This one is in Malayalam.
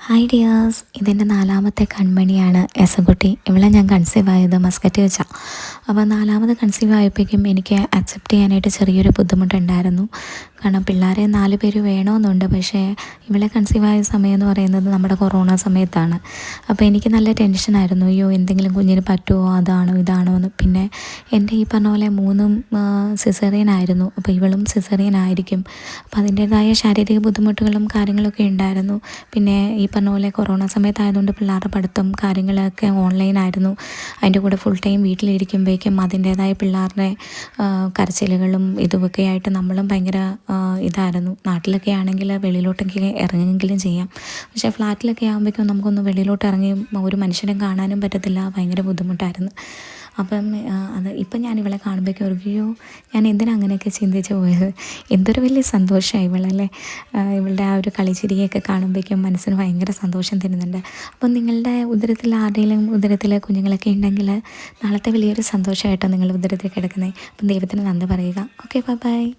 ഹായ് ഡിയേഴ്സ് ഇതെന്റെ നാലാമത്തെ കൺമണിയാണ് എസകുട്ടി ഇവളെ ഞാൻ കൺസീവ് ആയത് മസ്കറ്റ് വെച്ചാൽ അപ്പോൾ നാലാമത് കൺസീവ് ആയപ്പോഴേക്കും എനിക്ക് അക്സെപ്റ്റ് ചെയ്യാനായിട്ട് ചെറിയൊരു ബുദ്ധിമുട്ടുണ്ടായിരുന്നു. കാരണം പിള്ളേരെ നാല് പേര് വേണമെന്നുണ്ട്. പക്ഷേ ഇവളെ കൺസീവായ സമയം എന്ന് പറയുന്നത് നമ്മുടെ കൊറോണ സമയത്താണ്. അപ്പോൾ എനിക്ക് നല്ല ടെൻഷനായിരുന്നു അയ്യോ എന്തെങ്കിലും കുഞ്ഞിന് പറ്റുമോ അതാണോ ഇതാണോ എന്ന്. പിന്നെ എന്റെ ഈ പറഞ്ഞ പോലെ മൂന്നും സിസേറിയൻ ആയിരുന്നു. അപ്പോൾ ഇവളും സിസേറിയൻ ആയിരിക്കും. അപ്പോൾ അതിന്റേതായ ശാരീരിക ബുദ്ധിമുട്ടുകളും കാര്യങ്ങളൊക്കെ ഉണ്ടായിരുന്നു. പിന്നെ ഈ പറഞ്ഞ പോലെ കൊറോണ സമയത്തായതുകൊണ്ട് പിള്ളേരുടെ പഠിത്തം കാര്യങ്ങളൊക്കെ ഓൺലൈനായിരുന്നു അതിന്റെ കൂടെ ഫുൾ ടൈം വീട്ടിലിരിക്കുമ്പോഴേക്കും അതിന്റേതായ പിള്ളേരുടെ കരച്ചിലുകളും ഇതുമൊക്കെ ആയിട്ട് നമ്മളും ഭയങ്കര ഇതായിരുന്നു. നാട്ടിലൊക്കെ ആണെങ്കിൽ വെളിയിലോട്ടൊക്കെ ഇറങ്ങിയെങ്കിലും ചെയ്യാം. പക്ഷേ ഫ്ലാറ്റിലൊക്കെ ആകുമ്പോഴേക്കും നമുക്കൊന്ന് വെളിയിലോട്ട് ഇറങ്ങി ഒരു മനുഷ്യനെ കാണാനും പറ്റത്തില്ല. ഭയങ്കര ബുദ്ധിമുട്ടായിരുന്നു. അപ്പം അത് ഇപ്പം ഞാൻ ഇവളെ കാണുമ്പോഴേക്കും ഒരു ഞാൻ എന്തിനാ അങ്ങനെയൊക്കെ ചിന്തിച്ച് പോയത്? എന്തൊരു വലിയ സന്തോഷമായി ഇവളല്ലേ ഇവളുടെ ആ ഒരു കളിച്ചിരിയൊക്കെ കാണുമ്പോഴേക്കും മനസ്സിന് ഭയങ്കര സന്തോഷം തരുന്നുണ്ട്. അപ്പം നിങ്ങളുടെ ഉദരത്തിൽ ആരുടെയും ഉദരത്തിൽ കുഞ്ഞുങ്ങളൊക്കെ ഉണ്ടെങ്കിൽ നാളത്തെ വലിയൊരു സന്തോഷമായിട്ടോ നിങ്ങൾ ഉദരത്തിൽ കിടക്കുന്നത്. അപ്പം ദൈവത്തിന് നന്ദി പറയുക. Okay bye bye.